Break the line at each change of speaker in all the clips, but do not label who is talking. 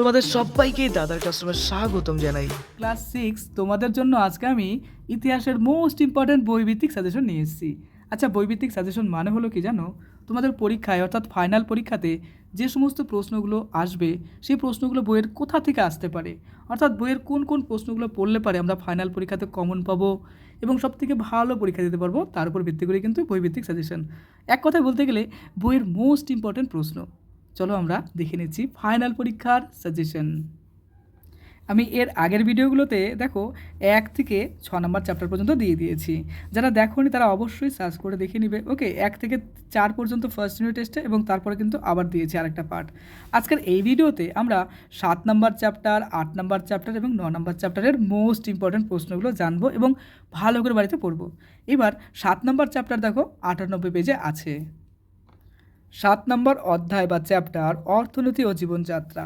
তোমাদের সবাইকে দাদার কাস্টমার স্বাগতম জানাই।
ক্লাস সিক্স, তোমাদের জন্য আজকে আমি ইতিহাসের মোস্ট ইম্পর্ট্যান্ট বইভিত্তিক সাজেশন নিয়ে এসেছি। আচ্ছা বইভিত্তিক সাজেশন মানে হলো কি জানো? তোমাদের পরীক্ষায়, অর্থাৎ ফাইনাল পরীক্ষাতে যে সমস্ত প্রশ্নগুলো আসবে, সেই প্রশ্নগুলো বইয়ের কোথা থেকে আসতে পারে? অর্থাৎ বইয়ের কোন কোন প্রশ্নগুলো পড়লে পারে আমরা ফাইনাল পরীক্ষাতে কমন পাবো এবং সব থেকে ভালো পরীক্ষা দিতে পারব, তার উপর ভিত্তি করে কিন্তু বইভিত্তিক সাজেশন এক কথায় বলতে গেলে, বইয়ের মোস্ট ইম্পর্ট্যান্ট প্রশ্ন। চলো আমরা দেখে নিচ্ছি ফাইনাল পরীক্ষার সাজেশন আমি এর আগের ভিডিওগুলোতে দেখো এক থেকে ছ নম্বর চ্যাপ্টার পর্যন্ত দিয়ে দিয়েছি। যারা দেখোনি তারা অবশ্যই সার্চ করে দেখে নিবে। ওকে এক থেকে চার পর্যন্ত ফার্স্ট ইউনিট টেস্টে এবং তারপরে কিন্তু আবার দিয়েছি আরেকটা পার্ট আজকের এই ভিডিওতে আমরা সাত নম্বর চ্যাপ্টার আট নম্বর চ্যাপ্টার এবং ন নম্বর চ্যাপ্টারের মোস্ট ইম্পর্ট্যান্ট প্রশ্নগুলো জানব এবং ভালো করে বাড়িতে পড়ব। এবার সাত নম্বর চ্যাপ্টার দেখো আটানব্বই পেজে আছে। সাত নম্বর অধ্যায় বা চ্যাপ্টার, অর্থনীতি ও জীবনযাত্রা।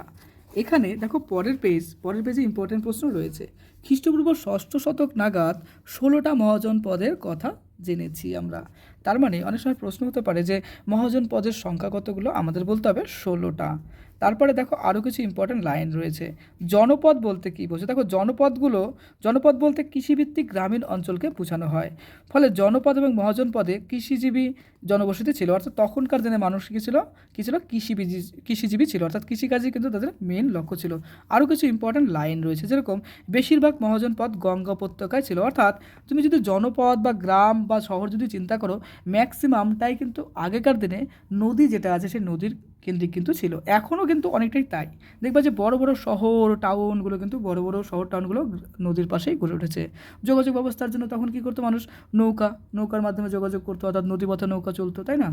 এখানে দেখো পরের পেজ পরের পেজে ইম্পর্টেন্ট প্রশ্ন রয়েছে। খ্রিস্টপূর্ব ষষ্ঠ শতক নাগাদ ষোলোটা মহাজন পদের কথা জেনেছি আমরা। তার মানে অনেক সময় প্রশ্ন হতে পারে যে মহাজন পদের সংখ্যা কতগুলো? আমাদের বলতে হবে ষোলোটা। তারপরে দেখো আরও কিছু ইম্পর্টেন্ট লাইন রয়েছে। জনপদ বলতে কী বোঝে? দেখো জনপদগুলো, জনপদ বলতে কৃষিভিত্তিক গ্রামীণ অঞ্চলকে বোঝানো হয়। ফলে জনপদ এবং মহাজন পদে কৃষিজীবী জনবসতি ছিল, অর্থাৎ তখনকার দিনে মানুষ কী ছিল? কী ছিল? কৃষিবীজি কৃষিজীবী ছিল, অর্থাৎ কৃষিকাজই কিন্তু তাদের মেন লক্ষ্য ছিল। আরও কিছু ইম্পর্টেন্ট লাইন রয়েছে, যেরকম বেশিরভাগ মহাজন পদ গঙ্গা উপত্যকায় ছিল, অর্থাৎ তুমি যদি জনপদ বা গ্রাম বা শহর যদি চিন্তা করো ম্যাক্সিমামটাই কিন্তু আগেকার দিনে নদী যেটা আছে, সেই নদীর কেন্দ্রিক কিন্তু ছিল। এখনও কিন্তু অনেকটাই তাই। দেখবা যে বড় বড় শহর টাউনগুলো কিন্তু বড় বড় শহর টাউনগুলো নদীর পাশেই গড়ে উঠেছে। যোগাযোগ ব্যবস্থার জন্য তখন কী করতো মানুষ? নৌকা, নৌকার মাধ্যমে যোগাযোগ করতো, অর্থাৎ নদীপথে নৌকা চলতো, তাই না?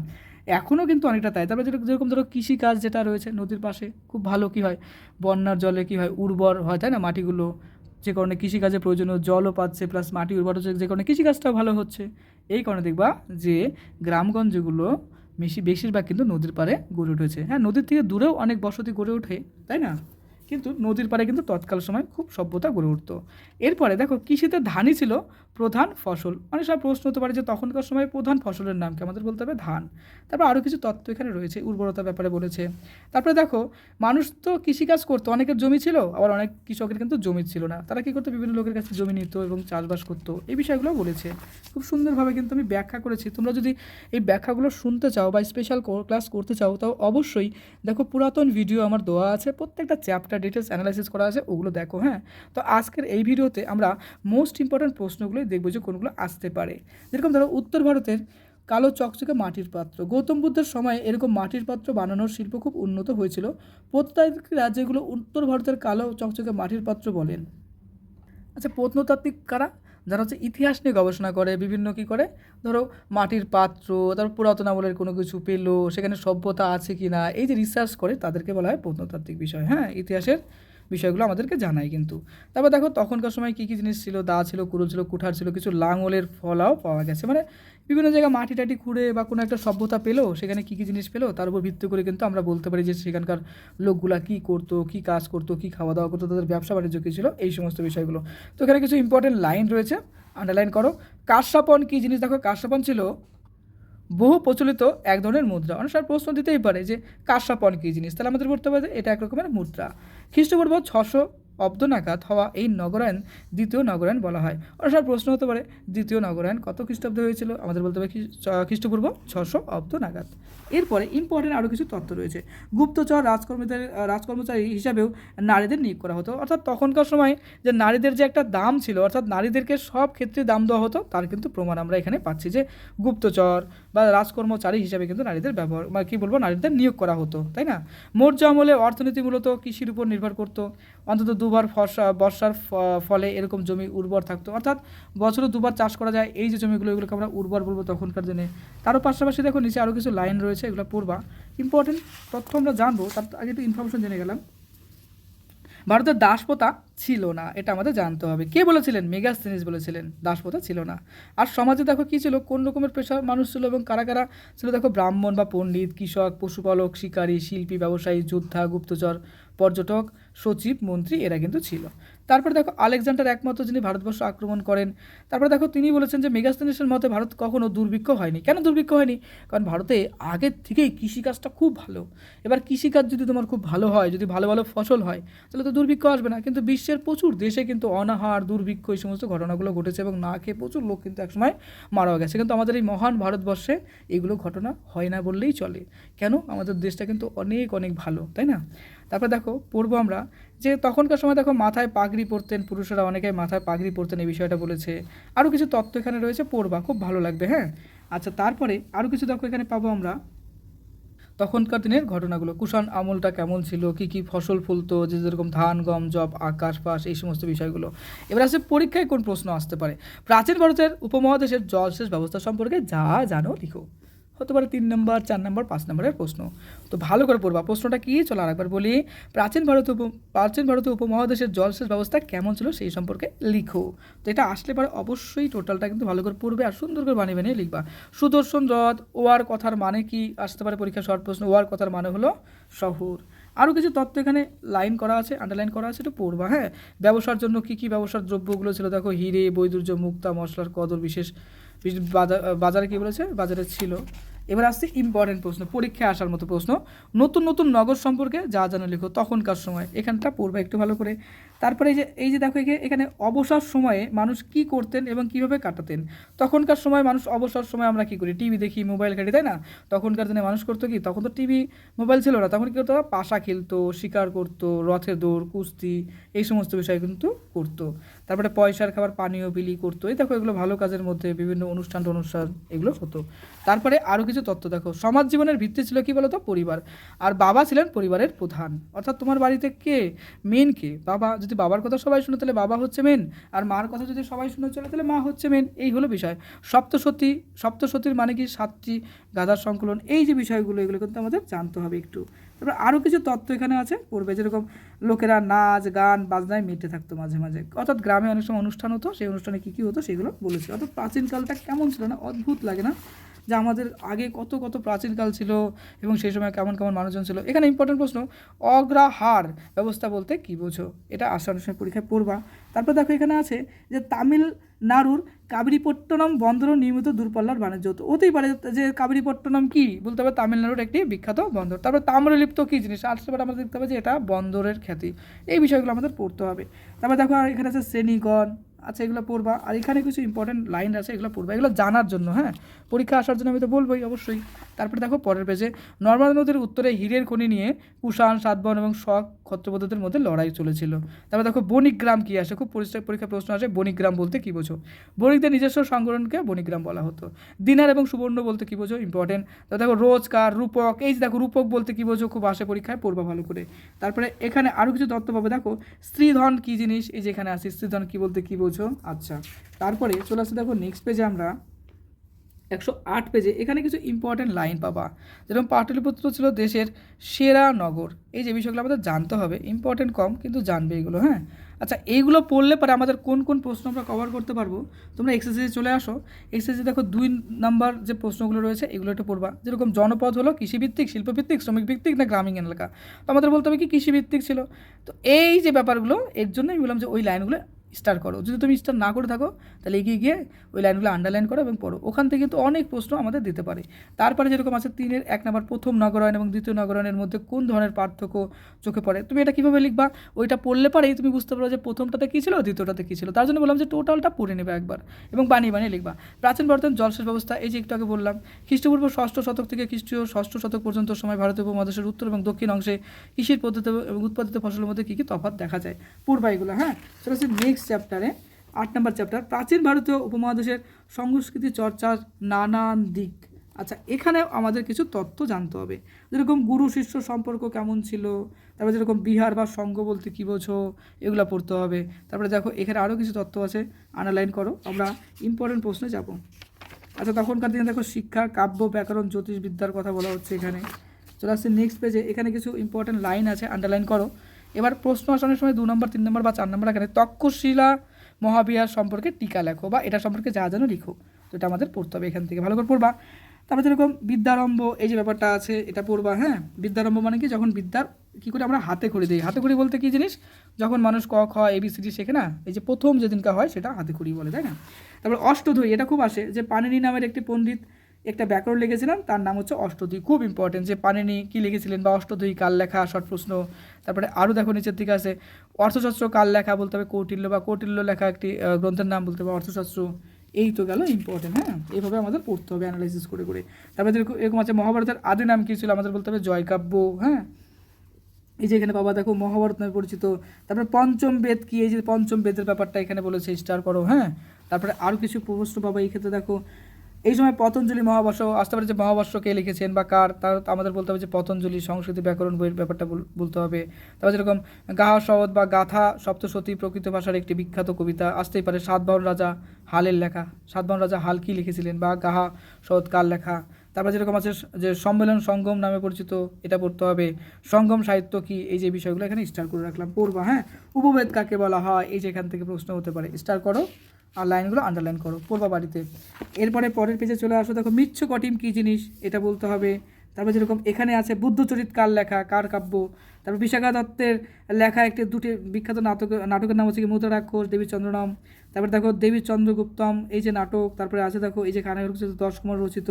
এখনও কিন্তু অনেকটা তাই। তারপরে যেটা যেরকম ধরো কৃষিকাজ যেটা রয়েছে নদীর পাশে, খুব ভালো কী হয়? বন্যার জলে কী হয়? উর্বর হয়, তাই না, মাটিগুলো? যে কারণে কৃষিকাজে প্রয়োজনীয় জলও পাচ্ছে প্লাস মাটি উর্বর হচ্ছে, যে কারণে কৃষিকাজটাও ভালো হচ্ছে। এই কারণে দেখবা যে গ্রামগঞ্জগুলো বেশি, বেশিরভাগ কিন্তু নদীর পাড়ে গড়ে উঠেছে। হ্যাঁ নদীর থেকে দূরেও অনেক বসতি গড়ে ওঠে, তাই না? কিন্তু নদীর পাড়ে কিন্তু তৎকাল সময় খুব সভ্যতা গড়ে উঠতো। এরপরে দেখো, কৃষিতে ধানই ছিল প্রধান ফসল। অনেক সময় প্রশ্ন হতে পারে যে, তখনকার সময় প্রধান ফসলের নাম কি? আমাদের বলতে হবে ধান। তারপর আরও কিছু তত্ত্ব এখানে রয়েছে, উর্বরতার ব্যাপারে বলেছে। তারপরে দেখো, মানুষ তো কৃষিকাজ করতো, অনেকের জমি ছিল, আবার অনেক কৃষকের কিন্তু জমি ছিল না। তারা কী করতো? বিভিন্ন লোকের কাছে জমি নিত এবং চাষবাস করতো। এই বিষয়গুলো বলেছে। খুব সুন্দরভাবে কিন্তু আমি ব্যাখ্যা করেছি। তোমরা যদি এই ব্যাখ্যাগুলো শুনতে চাও বা স্পেশাল ক্লাস করতে চাও, তাও অবশ্যই দেখো, পুরাতন ভিডিও আমার দেওয়া আছে। প্রত্যেকটা চ্যাপ্টার ডিটেলস অ্যানালাইসিস করা আছে, ওগুলো দেখো হ্যাঁ? তো আজকের এই ভিডিওতে আমরা মোস্ট ইম্পর্ট্যান্ট প্রশ্নগুলোই দেখব যে কোনগুলো আসতে পারে। যেরকম ধরো, উত্তর ভারতের কালো চকচকে মাটির পাত্র। গৌতম বুদ্ধের সময় এরকম মাটির পাত্র বানানোর শিল্প খুব উন্নত হয়েছিল। প্রত্যেক রাজ্যগুলো উত্তর ভারতের কালো চকচকে মাটির পাত্র বলেন। আচ্ছা প্রত্নতাত্ত্বিক কারা? যারা হচ্ছে ইতিহাস নিয়ে গবেষণা করে, বিভিন্ন কি করে, ধরো মাটির পাত্র, তারপর পুরাতন আমলের কোনো কিছু পেল, সেখানে সভ্যতা আছে কি না এই যে রিসার্চ করে তাদেরকে বলা হয় প্রত্নতাত্ত্বিক বিষয়। হ্যাঁ ইতিহাসের বিষয়গুলো আমাদেরকে জানায় কিন্তু। তারপর দেখো, তখনকার সময় কী কী জিনিস ছিল? দা ছিল কুড়ো ছিল, কুঠার ছিল, কিছু লাঙলের ফলাও পাওয়া গেছে। মানে বিভিন্ন জায়গায় মাটি টাটি খুঁড়ে বা কোনো একটা সভ্যতা পেল, সেখানে কী কী জিনিস পেল? তার উপর ভিত্তি করে কিন্তু আমরা বলতে পারি যে সেখানকার লোকগুলা কী করতো, কী কাজ করতো, কী খাওয়া দাওয়া করতো, তাদের ব্যবসা বাণিজ্য কী ছিল, এই সমস্ত বিষয়গুলো। তো এখানে কিছু ইম্পর্টেন্ট লাইন রয়েছে আন্ডারলাইন করো। কাশ্যপন কী জিনিস? দেখো কাশ্যপন ছিল বহু প্রচলিত এক ধরনের মুদ্রা। অনেক সময় প্রশ্ন দিতেই পারে যে কাশ্যপন কী জিনিস? তাহলে আমাদের বলতে যে, এটা এক রকমের মুদ্রা। খ্রিস্টপূর্ব ছশো অব্দ নাগাদ হওয়া এই নগরায়ণ দ্বিতীয় নগরায়ণ বলা হয়। অনেক সময় প্রশ্ন হতে পারে, দ্বিতীয় নগরায়ণ কত খ্রিস্টাব্দে হয়েছিল? আমাদের বলতে হবে খ্রিস্টপূর্ব ছশো অব্দ নাগাদ। এরপরে ইম্পর্টেন্ট আরও কিছু তথ্য রয়েছে। গুপ্তচর রাজকর্মীদের, রাজকর্মচারী হিসাবেও নারীদের নিয়োগ করা হতো। অর্থাৎ তখনকার সময় যে নারীদের যে একটা দাম ছিল, অর্থাৎ নারীদেরকে সব ক্ষেত্রে দাম দেওয়া হতো, তার কিন্তু প্রমাণ আমরা এখানে পাচ্ছি যে, গুপ্তচর বা রাজকর্মচারী হিসাবে কিন্তু নারীদের ব্যবহার মানে কী বলব, নারীদের নিয়োগ করা হতো, তাই না? মৌর্য আমলে অর্থনীতি মূলত কৃষির উপর নির্ভর করতো। অন্তত দুবার ফসা বর্ষার ফলে এরকম জমি উর্বর থাকতো। অর্থাৎ বছরে দুবার চাষ করা যায়, এই যে জমিগুলো, এগুলোকে আমরা উর্বর বলব তখনকার দিনে। তারও পাশাপাশি দেখো, নিচে আরও কিছু লাইন রয়েছে, এগুলো পড়বা। ইম্পর্টেন্ট তথ্য আমরা জানব, তার আগে একটু ইনফরমেশন জেনে গেলাম। ভারতের দাসপ্রথা ছিল না, এটা আমাদের জানতে হবে। কে বলেছিলেন? মেগাস্থেনিস বলেছিলেন দাসপ্রথা ছিল না। আর সমাজে দেখো কী ছিল? কোন রকমের পেশার মানুষ ছিল এবং কারা কারা ছিল? দেখো ব্রাহ্মণ বা পণ্ডিত, কৃষক, পশুপালক, শিকারী, শিল্পী, ব্যবসায়ী, যোদ্ধা, গুপ্তচর, পর্যটক সচিব, মন্ত্রী এরা কিন্তু ছিল। তারপরে দেখো আলেকজান্ডার একমাত্র যিনি ভারতবর্ষ আক্রমণ করেন, তারপরে দেখো তিনি বলেছেন যে মেগাস্থানেশের মতে ভারত কখনো দুর্ভিক্ষ হয়নি। কেন দুর্ভিক্ষ হয়নি? কারণ ভারতে আগের থেকেই কৃষিকাজটা খুব ভালো। এবার কৃষিকাজ যদি তোমার খুব ভালো হয়, যদি ভালো ভালো ফসল হয়, তাহলে তো দুর্ভিক্ষ আসবে না। কিন্তু বিশ্বের প্রচুর দেশে কিন্তু অনাহার, দুর্ভিক্ষ এই সমস্ত ঘটনাগুলো ঘটেছে এবং না খেয়ে প্রচুর লোক কিন্তু একসময় মারাও গেছে। কিন্তু আমাদের এই মহান ভারতবর্ষে এগুলো ঘটনা হয় না বললেই চলে। কেন? আমাদের দেশটা কিন্তু অনেক অনেক ভালো, তাই না? তারপর দেখো, পড়ব আমরা, যে তখনকার সময় দেখো মাথায় পাগড়ি পরতেন পুরুষেরা অনেকে মাথায় পাগড়ি পরতেন এই বিষয়টা বলেছে। আরও কিছু তত্ত্ব এখানে রয়েছে, পড়বা, খুব ভালো লাগবে হ্যাঁ? আচ্ছা তারপরে আরও কিছু দেখো এখানে পাবো আমরা। তখনকার দিনের ঘটনাগুলো, কুষাণ আমলটা কেমন ছিল, কি কি ফসল ফুলতো, যে যেরকম ধান, গম, জব, আকাশ পাশ এই সমস্ত বিষয়গুলো। এবার আসে পরীক্ষায় কোন প্রশ্ন আসতে পারে। প্রাচীন ভারতের উপমহাদেশের জলসেচ ব্যবস্থা সম্পর্কে যা জানো লিখো। হতে পারে তিন নম্বর, চার নম্বর, পাঁচ নম্বরের প্রশ্ন? তো ভালো করে পড়বা। প্রশ্নটা কি? চলো আরেকবার বলি। প্রাচীন ভারত উপ, প্রাচীন ভারতীয় উপমহাদেশের জলসেচ ব্যবস্থা কেমন ছিল সেই সম্পর্কে লিখো। তো এটা আসলে পরে অবশ্যই টোটালটা কিন্তু ভালো করে পড়বে আর সুন্দর করে বানিয়ে বানিয়ে লিখবা। সুদর্শন রথ, ওয়ার কথার মানে কি? আসতে পারে পরীক্ষা শর্ট প্রশ্ন, ওয়ার কথার মানে হলো শহর। আরও কিছু তথ্য এখানে লাইন করা আছে আন্ডারলাইন করা আছে, একটু পড়বা হ্যাঁ? ব্যবসার জন্য কী কী ব্যবসার দ্রব্যগুলো ছিল? দেখো, হিরে, বৈদুর্য, মুক্তা, মশলার কদর বিশেষ বাজার বাজারে কী বলেছে? বাজারে ছিল। এবার আসছে ইম্পর্টেন্ট প্রশ্ন, পরীক্ষায় আসার মতো প্রশ্ন। নতুন নতুন নগর সম্পর্কে যা জানো লেখো, তখনকার সময়। এখানটা পড়বে একটু ভালো করে। তারপরে এই যে এই যে দেখো এখে- এখানে অবসর সময়ে মানুষ কি করতেন এবং কীভাবে কাটাতেন? তখনকার সময় মানুষ অবসর সময় আমরা কি করি? টিভি দেখি মোবাইল ঘাঁটি, তাই না? তখনকার দিনে মানুষ করতো কি? তখন তো টিভি মোবাইল ছিল না। তখন কি করতো? পাশা খেলতো, শিকার করতো রথের দৌড়, কুস্তি, এই সমস্ত বিষয় কিন্তু করতো। তারপরে পয়সার খাবার, পানীয়, বিলি করতো। এই দেখো এগুলো ভালো কাজের মধ্যে বিভিন্ন অনুষ্ঠান অনুষ্ঠান এগুলো হতো। তারপরে আরও কিছু তত্ত্ব দেখো। সমাজ জীবনের ভিত্তি ছিল কি বলতো? পরিবার। আর বাবা ছিলেন পরিবারের প্রধান। অর্থাৎ তোমার বাড়িতে কে? মেন কে? বাবা, যদি বাবার কথা সবাই শুনে, তাহলে বাবা হচ্ছে মেন আর মার কথা যদি সবাই শুনে চলে, তাহলে মা হচ্ছে মেন এই হলো বিষয়। সপ্তসতী, সপ্তসতীর মানে কি? সাতটি গাধার সংকলন। এই যে বিষয়গুলো, এগুলো কিন্তু আমাদের জানতে হবে একটু। তারপর আরও কিছু তত্ত্ব এখানে আছে। পড়বে যেরকম, লোকেরা নাচ, গান, বাজনায় মেতে থাকতো মাঝে মাঝে। অর্থাৎ গ্রামে অনেক সময় অনুষ্ঠান হতো, সেই অনুষ্ঠানে কী কী হতো, সেগুলো বলেছে। অর্থাৎ প্রাচীনকালটা কেমন ছিল না? অদ্ভুত লাগে না? যে আমাদের আগে কত কত প্রাচীনকাল ছিল এবং সেই সময় কেমন কেমন মানুষজন ছিল। এখানে ইম্পর্টেন্ট প্রশ্ন, অগ্রাহার ব্যবস্থা বলতে কী বোঝো? এটা আসার পরীক্ষায় পড়বা। তারপর দেখো এখানে আছে যে তামিলনাড়ুর কাবেরীপট্টনম বন্দর নিয়মিত দূরপাল্লার বাণিজ্য হতো। হতেই পারে যে কাবেরীপট্টনম কি? বলতে হবে তামিলনাড়ুর একটি বিখ্যাত বন্দর। তারপর তাম্রলিপ্ত কী জিনিস? পারে আমাদের দেখতে হবে যে এটা বন্দরের খ্যাতি। এই বিষয়গুলো আমাদের পড়তে হবে। তারপর দেখো এখানে আছে শ্রেণীগণ আচ্ছা এগুলো পড়বা। আর এখানে কিছু ইম্পর্টেন্ট লাইন আছে, এগুলো পড়বা। এগুলো জানার জন্য হ্যাঁ? পরীক্ষা আসার জন্য আমি তো বলবোই, অবশ্যই। তারপরে দেখো পরের পেজে নর্মদা নদীর উত্তরে হীরের খনি নিয়ে কুষাণ, সাতবন এবং শখ ক্ষত্রপদ্ধতির মধ্যে লড়াই চলেছিল। তারপরে দেখো বণিকগ্রাম কী আসে? খুব পরিষ্কার পরীক্ষা প্রশ্ন আসে, বণিকগ্রাম বলতে কী বোঝো? বণিকদের নিজস্ব সংগঠনকে বণিকগ্রাম বলা হতো। দিনার এবং সুবর্ণ বলতে কী বোঝো? ইম্পর্টেন্ট তারপর দেখো রোজকার, রূপক, এই যে দেখো রূপক বলতে কী বোঝো? খুব আসে পরীক্ষায়, পড়বা ভালো করে। তারপরে এখানে আরও কিছু তথ্য পাবে। দেখো, স্ত্রীধন কী জিনিস? এই যে এখানে আছে স্ত্রীধন কী বলতে কী বোঝো? আচ্ছা তারপরে চলে আসছে দেখো নেক্সট পেজে আমরা। একশো আট পেজে এখানে কিছু ইম্পর্ট্যান্ট লাইন পাবা। যেরকম পাটলিপুত্র ছিল দেশের সেরা নগর। এই যে বিষয়গুলো আমাদের জানতে হবে। ইম্পর্টেন্ট কম, কিন্তু জানবে এগুলো হ্যাঁ? আচ্ছা এইগুলো পড়লে পরে আমাদের কোন কোন প্রশ্ন আমরা কভার করতে পারব? তোমরা এক্সারসাইজে চলে আসো। এক্সারসাইজে দেখো দুই নাম্বার যে প্রশ্নগুলো রয়েছে, এগুলো একটু পড়বা। যেরকম জনপদ হলো কৃষিভিত্তিক, শিল্পভিত্তিক শ্রমিক ভিত্তিক না গ্রামীণ এলাকা? তো আমাদের বলতে হবে কি কৃষিভিত্তিক ছিল? তো এই যে ব্যাপারগুলো, এর জন্যই বললাম যে ওই লাইনগুলো স্টার করো। যদি তুমি স্টার না করে থাকো, তাহলে এগিয়ে গিয়ে ওই লাইনগুলো আন্ডারলাইন করো এবং পড়ো। ওখান থেকে কিন্তু অনেক প্রশ্ন আমাদের দিতে পারে। তারপরে যেরকম আছে তিনের এক নম্বর প্রথম নগরায়ন এবং দ্বিতীয় নগরায়নের মধ্যে কোন ধরনের পার্থক্য চোখে পড়ে? তুমি এটা কীভাবে লিখবা? ওইটা পড়লে পরেই তুমি বুঝতে পারো যে প্রথমটাতে কী ছিল, দ্বিতীয়টাতে কী ছিল। তার জন্য বললাম যে টোটালটা পড়ে নেবে একবার এবং বানিয়ে বানিয়ে লিখবা। প্রাচীন বর্তমান জলসেচ ব্যবস্থা, এই যে একটু আগে বললাম, খ্রিস্টপূর্ব ষষ্ঠ শতক থেকে খ্রিস্টীয় ষষ্ঠ শতক পর্যন্ত সময় ভারতীয় উপমহাদেশের উত্তর এবং দক্ষিণ অংশে কৃষির পদ্ধতি এবং উৎপাদিত ফসলের মধ্যে কী কী তফাৎ দেখা যায়? পূর্বা এগুলো হ্যাঁ? সেটা আসছে নেক্সট চ্যাপ্টারে আট নম্বর চ্যাপ্টার প্রাচীন ভারতীয় উপমহাদেশের সংস্কৃতি চর্চার নানান দিক। আচ্ছা এখানেও আমাদের কিছু তথ্য জানতে হবে। যেরকম গুরু শিষ্য সম্পর্ক কেমন ছিল, তারপরে যেরকম বিহার বা সঙ্গ বলতে কী বোঝো, এগুলো পড়তে হবে। তারপরে দেখো, এখানে আরও কিছু তথ্য আছে আনালাইন করো, আমরা ইম্পর্টেন্ট প্রশ্নে যাব। আচ্ছা তখনকার দিনে দেখো শিক্ষা, কাব্য, ব্যাকরণ, জ্যোতিষবিদ্যার কথা বলা হচ্ছে এখানে। চলে আসছে নেক্সট পেজে এখানে কিছু ইম্পর্টেন্ট লাইন আছে আন্ডারলাইন করো। এবার প্রশ্ন আসানোর সময় দু নম্বর, তিন নম্বর বা চার নম্বর এখানে তক্ষশিলা মহাবিহার সম্পর্কে টিকা লেখো বা এটা সম্পর্কে যা যেন লিখো। তো এটা আমাদের পড়তে হবে, এখান থেকে ভালো করে পড়বা। তারপর যেরকম বিদ্যারম্ভ, এই যে ব্যাপারটা আছে, এটা পড়বা হ্যাঁ? বিদ্যারম্ভ মানে কি? যখন বিদ্যার কী করে আমরা হাতে খড়ি দিই। হাতে খড়ি বলতে কী জিনিস? যখন মানুষ ক, খ, এ এবিসিডি শেখে না, এই যে প্রথম যেদিনকা হয় সেটা হাতে খড়ি বলে, তাই না? তারপর অষ্টধই এটা খুব আসে যে পানিনি নামের একটি পণ্ডিত একটা ব্যাকরণ লিখেছিলেন তার নাম হচ্ছে অষ্টধই খুব ইম্পর্টেন্ট যে পানিনি, কী লিখেছিলেন বা অষ্টধই কাল লেখা শর্ট প্রশ্ন। তারপরে আরও দেখো নিচের দিকে আছে, অর্থশাস্ত্র কাল লেখা বলতে হবে, কৌটিল্য বা কৌটিল্য লেখা একটি গ্রন্থের নাম বলতে হবে অর্থশাস্ত্র। এই তো গেল ইম্পর্টেন্ট হ্যাঁ? এইভাবে আমাদের পড়তে হবে অ্যানালাইসিস করে করে। তারপরে এরকম আছে, মহাভারতের আদি নাম কী ছিল? আমাদের বলতে হবে জয়কাব্য হ্যাঁ? এই যে এখানে বাবা দেখো, মহাভারত নামে পরিচিত। তারপরে পঞ্চম বেদ কি? এই যে পঞ্চম বেদের ব্যাপারটা এখানে বলেছে, স্টার করো হ্যাঁ? তারপরে আরও কিছু প্রশ্ন পাবা, এই ক্ষেত্রে দেখো এই সময় পতঞ্জলি মহাভাষ্য আসতে পারে যে মহাভাষ্য কে লিখেছেন বা কার, তার আমাদের বলতে হবে যে পতঞ্জলি সংস্কৃতি ব্যাকরণ বইয়ের ব্যাপারটা বলতে হবে। তারপর যেরকম গাহা সহদ বা গাথা সপ্তসতী প্রকৃত ভাষার একটি বিখ্যাত কবিতা, আসতেই পারে সাতবাহন রাজা হালের লেখা। সাতবাহন রাজা হাল কী লিখেছিলেন বা গাহা সহদ কার লেখা? তারপর যেরকম আছে যে সম্মেলন সঙ্গম নামে পরিচিত, এটা পড়তে হবে। সঙ্গম সাহিত্য কি? এই যে বিষয়গুলো এখানে স্টার করে রাখলাম। পড়বা হ্যাঁ? উপবেদ কাকে বলা হয়? এই যে এখান থেকে প্রশ্ন হতে পারে। স্টার করো। আর লাইনগুলো আন্ডারলাইন করো, পড়বা বাড়িতে। এরপরে পরের পেজে চলে আসো, দেখো, মিচ্ছ কটিম কী জিনিস? এটা বলতে হবে। তারপর যেরকম এখানে আছে বুদ্ধচরিত কার লেখা? কার কাব্য? তারপর বিশাখা দত্তের লেখা একটি দুটি বিখ্যাত নাটক, নাটকের নাম হচ্ছে কি মুদ্রা রাক্ষস দেবী চন্দ্রনাম। তারপর দেখো, দেবী চন্দ্রগুপ্তম, এই যে নাটক। তারপরে আছে দেখো, এই যে রচিত, দশ কুমার রচিত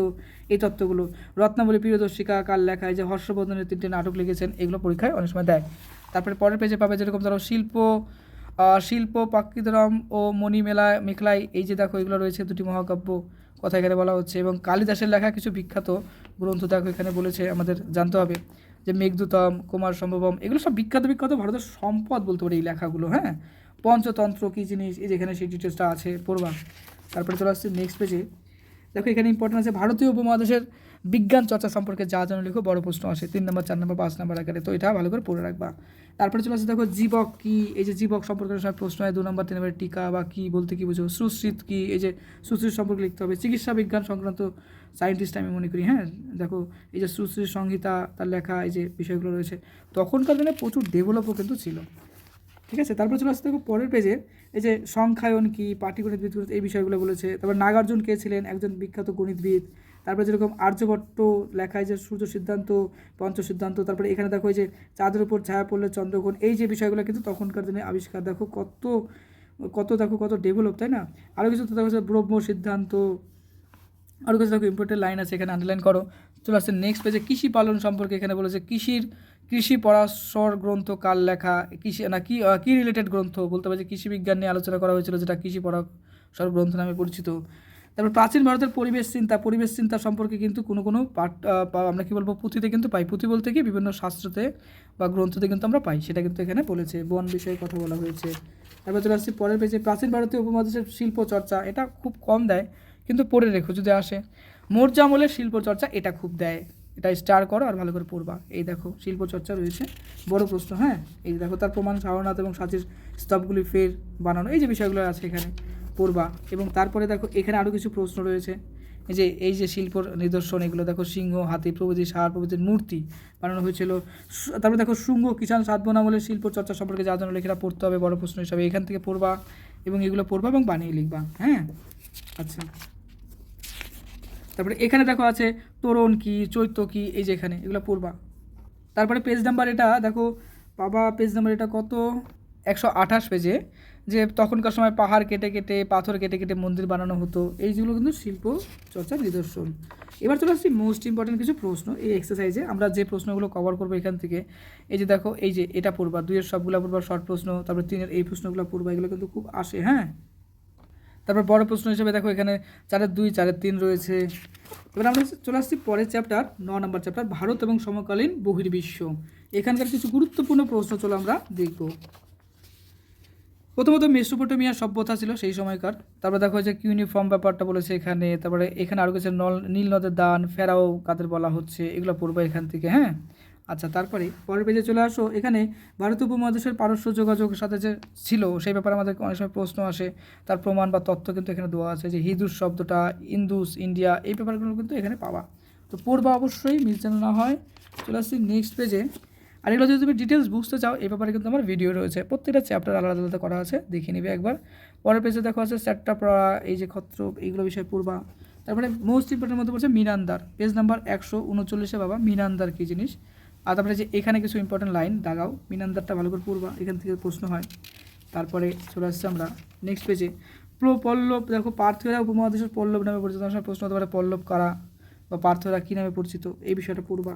এই তত্ত্বগুলো। রত্নাবলী, প্রিয়দর্শিকা, কার লেখা? এই যে হর্ষবর্ধনের তিনটে নাটক লিখেছেন, এগুলো পরীক্ষায় অনেক সময় দেয়। তারপরে পরের পেজে পাবে যেরকম, ধরো, শিল্প শিল্প পাকিদরম ও মণিমেলা, মেখলাই, এই যে দেখো এগুলো রয়েছে দুটি মহাকাব্য কথা এখানে বলা হচ্ছে এবং কালিদাসের লেখা কিছু বিখ্যাত গ্রন্থ দেখো এখানে বলেছে, আমাদের জানতে হবে। যে মেঘদূতম, কুমার সম্ভবম, এগুলো সব বিখ্যাত বিখ্যাত ভারতের সম্পদ বলতে পারি এই লেখাগুলো হ্যাঁ? পঞ্চতন্ত্র কী জিনিস, এই যেখানে সেই ডিটেলসটা আছে, পড়বা। তারপরে চলে আসছে নেক্সট পেজে দেখো এখানে ইম্পর্টেন্ট আছে, ভারতীয় উপমহাদেশের বিজ্ঞান চর্চা সম্পর্কে যা যেন লিখো, বড় প্রশ্ন আসে। তিন নম্বর, চার নম্বর, পাঁচ নম্বর আকারে। তো এটা ভালো করে পড়ে রাখবা। তারপরে চলে আসছে দেখো, জীবক কি? এই যে জীবক সম্পর্কে সময় প্রশ্ন হয়, দু নম্বর, তিন নম্বর টিকা বা কি বলতে কি বুঝো? সুশ্রিত কি? এই যে সুশ্রিত সম্পর্কে লিখতে হবে। চিকিৎসা বিজ্ঞান সংক্রান্ত সায়েন্টিস্ট আমি মনে করি হ্যাঁ? দেখো, এই যে সুশ্রী সংহিতা, তার লেখা, এই যে বিষয়গুলো রয়েছে। তখনকার দিনে প্রচুর ডেভেলপও কিন্তু ছিল। ঠিক আছে? তারপর চলে আসতে দেখো, পরের পেজে এই যে সংখ্যায়ন কি পাটিগণিত এই বিষয়গুলো বলেছে। তারপর নাগার্জুন কে ছিলেন? একজন বিখ্যাত গণিতবিদ। তারপরে যেরকম আর্যভট্ট লেখায় যে সূর্য সিদ্ধান্ত, পঞ্চ সিদ্ধান্ত, তারপরে এখানে দেখো যে চাঁদের উপর ছায়া পড়লে চন্দ্রগ্রহণ, এই যে বিষয়গুলো কিন্তু তখনকার দিনে আবিষ্কার। দেখো কত কত দেখো কত ডেভেলপ তাই না? আরও কিছু তো দেখো ব্রহ্ম সিদ্ধান্ত আরও কিছু দেখো ইম্পর্টেন্ট লাইন আছে, এখানে আন্ডারলাইন করো। চলে আসছে নেক্সট পেজে কৃষি পালন সম্পর্কে এখানে বলেছে, কৃষির, কৃষি পরাশর গ্রন্থ কাল লেখা? কৃষি, না, কি কী রিলেটেড গ্রন্থ? বলতে পারে যে কৃষি বিজ্ঞান নিয়ে আলোচনা করা হয়েছিল, যেটা কৃষি পরাশর গ্রন্থ নামে পরিচিত। তারপর প্রাচীন ভারতের পরিবেশ চিন্তা পরিবেশ চিন্তা সম্পর্কে কিন্তু কোনো কোনো পাঠ আমরা কী বলব, পুঁথিতে কিন্তু পাই। পুঁথি বলতে কি বিভিন্ন শাস্ত্রতে বা গ্রন্থতে কিন্তু আমরা পাই, সেটা কিন্তু এখানে বলেছে। বন বিষয়ে কথা বলা হয়েছে। তারপর চলে আসছি পরের পেজে প্রাচীন ভারতীয় উপমহাদেশের শিল্প চর্চা, এটা খুব কম দেয়, কিন্তু পড়ে রেখো যদি আসে। মৌর্য আমলের শিল্প চর্চা এটা খুব দেয়। এটা স্টার করো আর ভালো করে পড়বা। এই দেখো, শিল্প চর্চা রয়েছে। বড় প্রশ্ন হ্যাঁ? এই দেখো, তার প্রমাণ সারনাথ এবং সাথীর স্তবগুলি ফের বানানো। এই যে বিষয়গুলো আছে এখানে। পড়বা এবং তারপরে দেখো এখানে আরও কিছু প্রশ্ন রয়েছে। এই যে এই যে শিল্পর নিদর্শন, এগুলো দেখো সিংহ, হাতি, প্রভৃতি সার, প্রভৃতির মূর্তি বানানো হয়েছিল। তারপরে দেখো শুঙ্গ, কিষাণ সাতবন আমলের শিল্প চর্চা সম্পর্কে যা জন্য লেখাটা পড়তে হবে, বড় প্রশ্ন হিসাবে। এখান থেকে পড়বা এবং এগুলো পড়বা এবং বানিয়ে লিখবা হ্যাঁ? আচ্ছা। তারপরে এখানে দেখো আছে তোরণ কি, চৈত্য কি, এই যে এখানে, এগুলো পড়বা। তারপরে পেজ নাম্বার এটা দেখো, বাবা পেজ নাম্বার এটা কত? একশো আঠাশ পেজে যে তখনকার সময় পাহাড় কেটে কেটে, পাথর কেটে কেটে মন্দির বানানো হতো এই যেগুলো কিন্তু শিল্প চর্চার নিদর্শন। এবার চলে আসছি মোস্ট ইম্পর্টেন্ট কিছু প্রশ্ন, এই এক্সারসাইজে আমরা যে প্রশ্নগুলো কভার করব এখান থেকে। এই যে দেখো, এই যে এটা পড়বা, দুইয়ের সবগুলো পড়বা শর্ট প্রশ্ন, তারপরে তিনের এই প্রশ্নগুলো পড়বা, এগুলো কিন্তু খুব আসে হ্যাঁ? তারপর বড় প্রশ্ন হিসেবে দেখো এখানে চারের দুই চারের তিন রয়েছে। এবার আমরা চলে আসছি পরের চ্যাপ্টার ন নম্বর চ্যাপ্টার ভারত এবং সমকালীন বহির্বিশ্ব। এখানকার কিছু গুরুত্বপূর্ণ প্রশ্ন চলো আমরা দেখব। প্রথমত মেসোপটেমিয়া সভ্যতা ছিল সেই সময়কার। তারপর দেখো যে ইউনিফর্ম ব্যাপারটা বলেছে এখানে, তারপরে এখানে আরও কিছু নল, নীল নদের দান, ফেরাও কাদের বলা হচ্ছে, এগুলো পড়ব এখান থেকে হ্যাঁ? আচ্ছা তারপরে, পরের পেজে চলে আসো। এখানে ভারত উপমহাদেশের পারস্য যোগাযোগের সাথে যে ছিল, সেই ব্যাপারে আমাদের অনেক সময় প্রশ্ন আসে। তার প্রমাণ বা তথ্য কিন্তু এখানে দেওয়া আছে যে হিদুস শব্দটা, ইন্দুস, ইন্ডিয়া, এই ব্যাপারগুলো কিন্তু এখানে পাওয়া। তো পড়বা অবশ্যই মিস যেন না হয়। চলে আসছি নেক্সট পেজে আর এগুলো যদি তুমি ডিটেলস বুঝতে চাও, এই ব্যাপারে কিন্তু আমার ভিডিও রয়েছে। প্রত্যেকটা চ্যাপ্টার আলাদা আলাদা করা আছে, দেখে নিবে একবার। পরের পেজে দেখো আছে চ্যাপ্টার পড়া এই যে খত্রক এইগুলো বিষয় পড়বা তারপরে মোস্ট ইম্পর্টেন্ট মধ্যে পড়ছে মিনান্দার পেজ নাম্বার একশো উনচল্লিশে বাবা মিনান্দার কী জিনিস? আর তারপরে যে এখানে কিছু ইম্পর্টেন্ট লাইন দাগাও। মিনান্দারটা ভালো করে পড়বা, এখান থেকে প্রশ্ন হয়। তারপরে চলে আসছে আমরা নেক্সট পেজে পল্লব, দেখো পার্থেরা উপমহাদেশের পল্লব নামে পরিচিত। প্রশ্ন হতে পারে, পল্লব কারা? বা পার্থরা কী নামে পরিচিত? এই বিষয়টা পড়বা।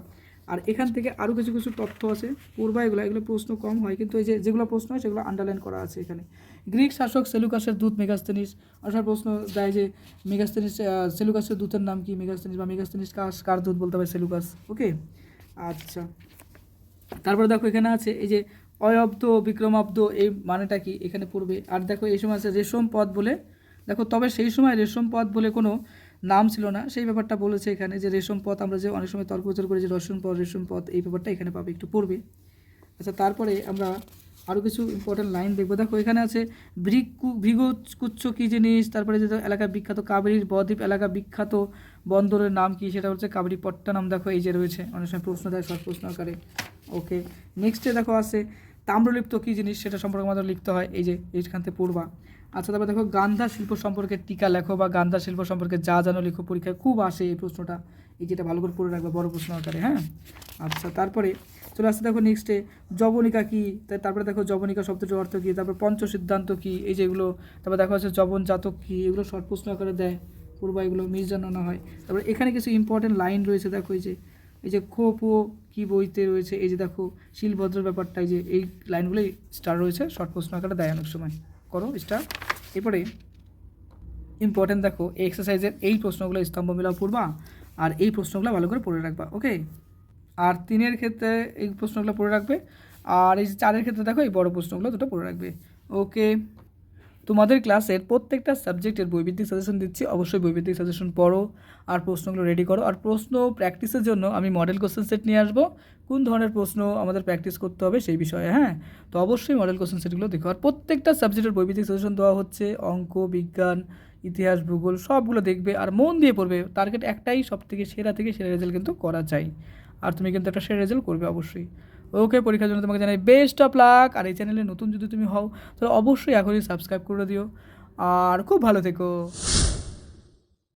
আর এখান থেকে আরও কিছু কিছু তথ্য আছে। পূর্বা এগুলো এগুলো প্রশ্ন কম হয়, কিন্তু এই যে যেগুলো প্রশ্ন হয় সেগুলো আন্ডারলাইন করা আছে এখানে। গ্রিক শাসক সেলুকাসের দূত মেগাস্তেনিস। আসার প্রশ্ন দেয় যে মেগাস্তেনিস সেলুকাসের দূতের নাম কি? মেগাস্তেনিস বা মেগাস্তেনিস কাস, কার দূত বলতে হবে সেলুকাস? ওকে? আচ্ছা। তারপরে দেখো এখানে আছে, এই যে অয়ব্দ, বিক্রমাব্দ, এই মানেটা কি? এখানে পড়বে। আর দেখো এই সময় আছে রেশম পদ বলে। দেখো তবে সেই সময় রেশম পদ বলে কোনো নাম ছিল না, সেই ব্যাপারটা বলেছে এখানে যে রেশম পথ আমরা যে অনেক সময় তর্ক বিতর্ক করি যে রসম পথ রেশম পথ এই ব্যাপারটা এখানে পাবে একটু পড়বে আচ্ছা তারপরে আমরা আরও কিছু ইম্পর্টেন্ট লাইন দেখব। দেখো, এখানে আছে ভৃগু ভৃগুচ্ছ কী জিনিস? তারপরে যে এলাকা বিখ্যাত কাবেরীর বদ্বীপ এলাকা বিখ্যাত বন্দরের নাম কি? সেটা হচ্ছে কাবেরী পট্টনাম। দেখো, এই যে রয়েছে, অনেক সময় প্রশ্ন দেয়, সব প্রশ্ন আকারে। ওকে নেক্সটে দেখো আছে তাম্রলিপ্ত কী জিনিস? সেটা সম্পর্কে আমাদের লিখতে হয়। এই যে এইখান থেকে পড়বা। আচ্ছা তারপর দেখো গান্ধা শিল্প সম্পর্কে টিকা লেখো বা গান্ধা শিল্প সম্পর্কে যা জানো লেখো, পরীক্ষায় খুব আসে এই প্রশ্নটা। এই যেটা ভালো করে পড়ে রাখবে, বড় প্রশ্ন আকারে হ্যাঁ? আচ্ছা তারপরে চলে আসছে দেখো নেক্সটে জবনিকা কী? তারপরে দেখো জবনিকা শব্দটির অর্থ কী? তারপর পঞ্চ সিদ্ধান্ত কী? এই যেগুলো তারপর দেখো আছে জবন জাতক কী? এগুলো শর্ট প্রশ্ন আকারে দেয়, পূর্বা এগুলো মিস জানানো হয়। তারপরে এখানে কিছু ইম্পর্টেন্ট লাইন রয়েছে, দেখো এই যে এই যে খোপো কি বইতে রয়েছে? এই যে দেখো শিলভদ্রের ব্যাপারটা, এই যে এই লাইনগুলোই স্টার রয়েছে শর্ট প্রশ্ন আকারে দেয় অনেক সময়। করো স্টার এরপরে ইম্পর্টেন্ট দেখো এক্সারসাইজের এই প্রশ্নগুলো স্তম্ভ মেলাও পড়বা আর এই প্রশ্নগুলো ভালো করে পড়ে রাখবা ওকে আর তিনের ক্ষেত্রে এই প্রশ্নগুলো পড়ে রাখবে, আর এই চারের ক্ষেত্রে দেখো এই বড় প্রশ্নগুলো দুটো পড়ে রাখবে ওকে তোমাদের ক্লাসের প্রত্যেকটা সাবজেক্টের বৈবিধিক সাজেশন দিচ্ছি। অবশ্যই বৈবিধিক সাজেশন পড়ো আর প্রশ্নগুলো রেডি করো। আর প্রশ্ন প্র্যাকটিসের জন্য আমি মডেল কোশ্চেন সেট নিয়ে আসব। কোন ধরনের প্রশ্ন আমাদের প্র্যাকটিস করতে হবে সেই বিষয়ে হ্যাঁ? তো অবশ্যই মডেল কোশ্চেন সেটগুলো দেখো। আর প্রত্যেকটা সাবজেক্টের বৈবিধিক সাজেশন দেওয়া হচ্ছে। অঙ্ক, বিজ্ঞান, ইতিহাস, ভূগোল সবগুলো দেখবে আর মন দিয়ে পড়বে। টার্গেট একটাই সব থেকে সেরা থেকে সেরা রেজাল্ট কিন্তু করা চাই আর তুমি কিন্তু একটা সেরা রেজাল্ট করবে অবশ্যই। ওকে পরীক্ষার জন্য তোমাকে জানাই বেস্ট অফ লাক আর এই চ্যানেলে নতুন যদি তুমি হও, তাহলে অবশ্যই এখনই সাবস্ক্রাইব করে দিও। আর খুব ভালো থেকো।